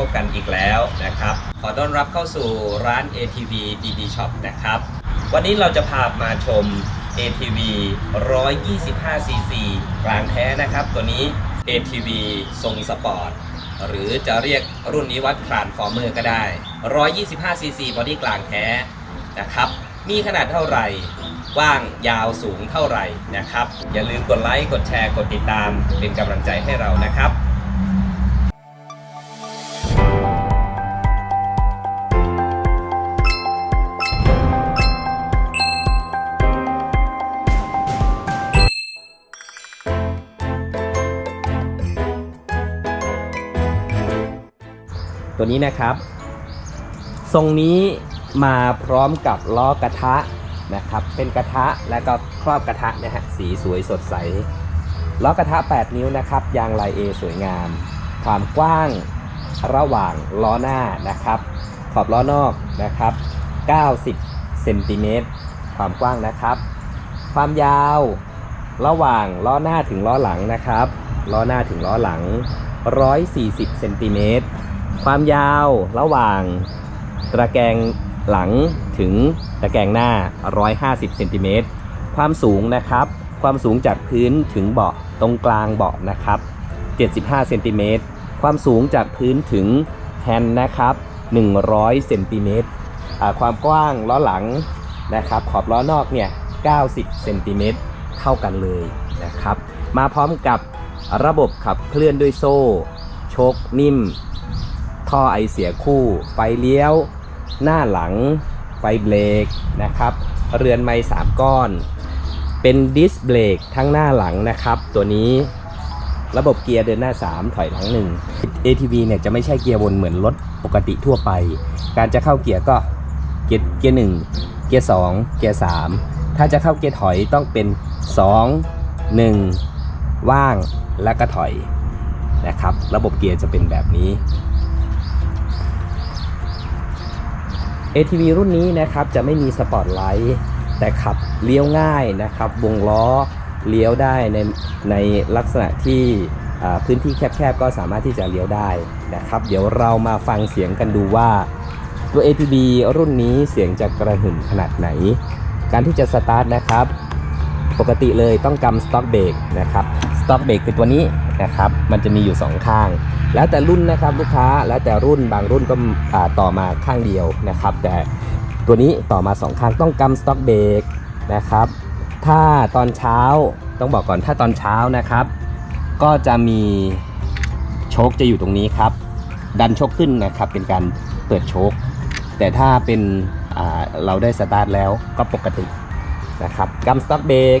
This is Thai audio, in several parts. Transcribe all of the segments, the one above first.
พบกันอีกแล้วนะครับ ขอต้อนรับเข้าสู่ร้าน ATV DD Shop นะครับ วันนี้เราจะพามาชม ATV 125cc กลางแท้นะครับ ตัวนี้ ATV ทรงสปอร์ต หรือจะเรียกรุ่นนี้ว่า Transformer ก็ได้ 125cc บอดี้กลางแท้นะครับ มีขนาดเท่าไหร่กว้างยาวสูงเท่าไหร่นะครับ อย่าลืมกดไลค์ กดแชร์ กดติดตาม เป็นกำลังใจให้เรานะครับ ตัวนี้นะครับ ทรงนี้มาพร้อมกับล้อกระทะนะครับ เป็นกระทะแล้วก็ครอบกระทะนะฮะสีสวยสดใสล้อกระทะ 8 นิ้วนะครับ ยางลาย A สวยงาม ความกว้างระหว่างล้อหน้านะครับ ขอบล้อนอกนะครับ 90 เซนติเมตรความกว้างนะครับ ความยาวระหว่างล้อหน้าถึงล้อหลังนะครับ ล้อหน้าถึงล้อหลัง 140 เซนติเมตร ความยาวระหว่างตะแกรงหลังถึงตะแกรงหน้า 150เซนติเมตรความสูงนะครับ ความสูงจากพื้นถึงเบาะตรงกลางเบาะนะครับ 75เซนติเมตรความสูงจากพื้นถึงแฮนด์นะครับ 100เซนติเมตรความกว้างล้อหลังนะครับ ขอบล้อนอกเนี่ย 90เซนติเมตรเท่ากันเลยนะครับ มาพร้อมกับระบบขับเคลื่อนด้วยโซ่ โชคนิ่ม ท่อไอเสียคู่ ไฟเลี้ยว หน้าหลัง ไฟเบรกนะครับ เรือนไม้สามก้อน เป็นดิสเบรกทั้งหน้าหลังนะครับ ตัวนี้ระบบเกียร์เดินหน้า 3 ถอยหลัง 1 ATV เนี่ยจะไม่ใช่เกียร์วนเหมือนรถปกติทั่วไป การจะเข้าเกียร์ก็เกียร์เกียร์1เกียร์ 2 เกียร์ 3 ถ้าจะเข้าเกียร์ถอยต้องเป็น 2 1 ว่างแล้วก็ถอยนะครับ ระบบเกียร์จะเป็นแบบนี้ ATV รุ่นนี้นะครับจะไม่มีสปอตไลท์แต่ขับเลี้ยวง่ายนะครับวงล้อเลี้ยวได้ในในลักษณะที่พื้นที่แคบๆก็สามารถที่จะเลี้ยวได้นะครับ เดี๋ยวเรามาฟังเสียงกันดูว่าตัว ATV รุ่นนี้เสียงจะกระหึ่มขนาดไหน การที่จะสตาร์ทนะครับ ปกติเลยต้องกำสต็อกเบรกนะครับสต็อกเบรกคือตัวนี้ นะครับมันจะมีอยู่ 2 ข้าง แล้วแต่รุ่นนะครับลูกค้าแล้วแต่รุ่นบางรุ่นก็ต่อมาข้างเดียวนะครับ แต่ตัวนี้ต่อมา 2 ข้างต้องกำสต็อกเบรกนะครับ ถ้าตอนเช้าต้องบอกก่อนถ้าตอนเช้านะครับ ก็จะมีโชคจะอยู่ตรงนี้ครับ ดันโชคขึ้นนะครับเป็นการเปิดโชคแต่ถ้าเป็นเราได้สตาร์ทแล้วก็ปกตินะครับกำสต็อกเบรก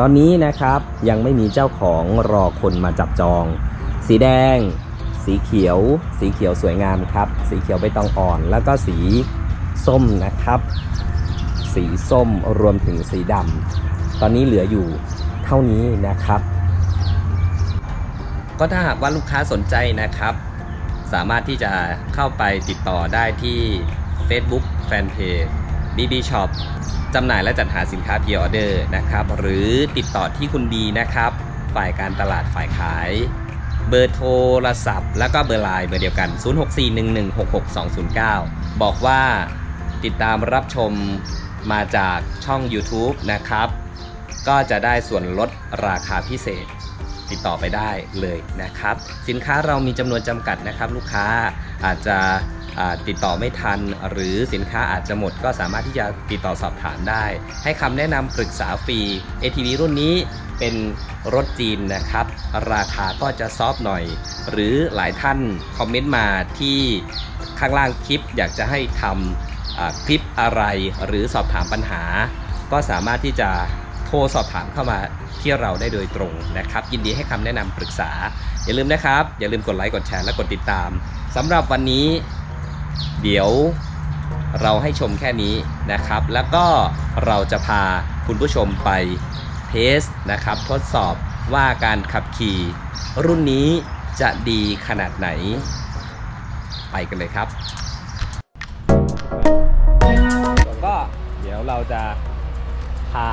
ตอนนี้นะครับยังไม่มีเจ้าของรอคนมาจับจอง สีแดง สีเขียว สีเขียวสวยงามครับ สีเขียวใบตองอ่อน แล้วก็สีส้มนะครับ สีส้มรวมถึงสีดำตอนนี้เหลืออยู่เท่านี้นะครับ ก็ถ้าหากว่าลูกค้าสนใจนะครับ สามารถที่จะเข้าไปติดต่อได้ที่ Facebook Fanpage BB Shop จำหน่ายและจัดหาสินค้าพ r ออเดอร์นะครับ หรือติดต่อที่คุณบีนะครับ ฝ่ายการตลาดฝ่ายขาย เบอร์โทรศัพท์ แล้วก็เบอร์ไลน์เบอร์เดียวกัน 0641166209 บอกว่าติดตามรับชมมาจากช่อง YouTube นะครับ ก็จะได้ส่วนลดราคาพิเศษ ติดต่อไปได้เลยนะครับ สินค้าเรามีจำนวนจำกัดนะครับ ลูกค้าอาจจะ ติดต่อไม่ทัน หรือสินค้าอาจจะหมด ก็สามารถที่จะติดต่อสอบถามได้ ให้คำแนะนำปรึกษาฟรี ATV รุ่นนี้เป็นรถจีนนะครับ ราคาก็จะซอฟหน่อย หรือหลายท่านคอมเมนต์มาที่ข้างล่างคลิปอยากจะให้ทำคลิปอะไร หรือสอบถามปัญหา ก็สามารถที่จะโทรสอบถามเข้ามาที่เราได้โดยตรงนะครับ ยินดีให้คำแนะนำปรึกษา อย่าลืมนะครับ อย่าลืมกดไลค์กดแชร์และกดติดตามสำหรับวันนี้ เดี๋ยวเราให้ชมแค่นี้นะครับ แล้วก็เราจะพาคุณผู้ชมไปเทสนะครับ ทดสอบว่าการขับขี่รุ่นนี้จะดีขนาดไหน ไปกันเลยครับ ก็เดี๋ยวเราจะพา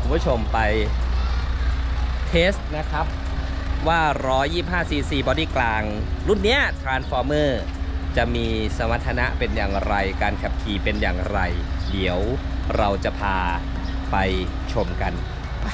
คุณผู้ชมไปเทสนะครับว่า 125 cc บอดี้กลาง รุ่นเนี้ย Transformer จะมีสมรรถนะเป็นอย่างไร การขับขี่เป็นอย่างไร เดี๋ยวเราจะพาไปชมกันไป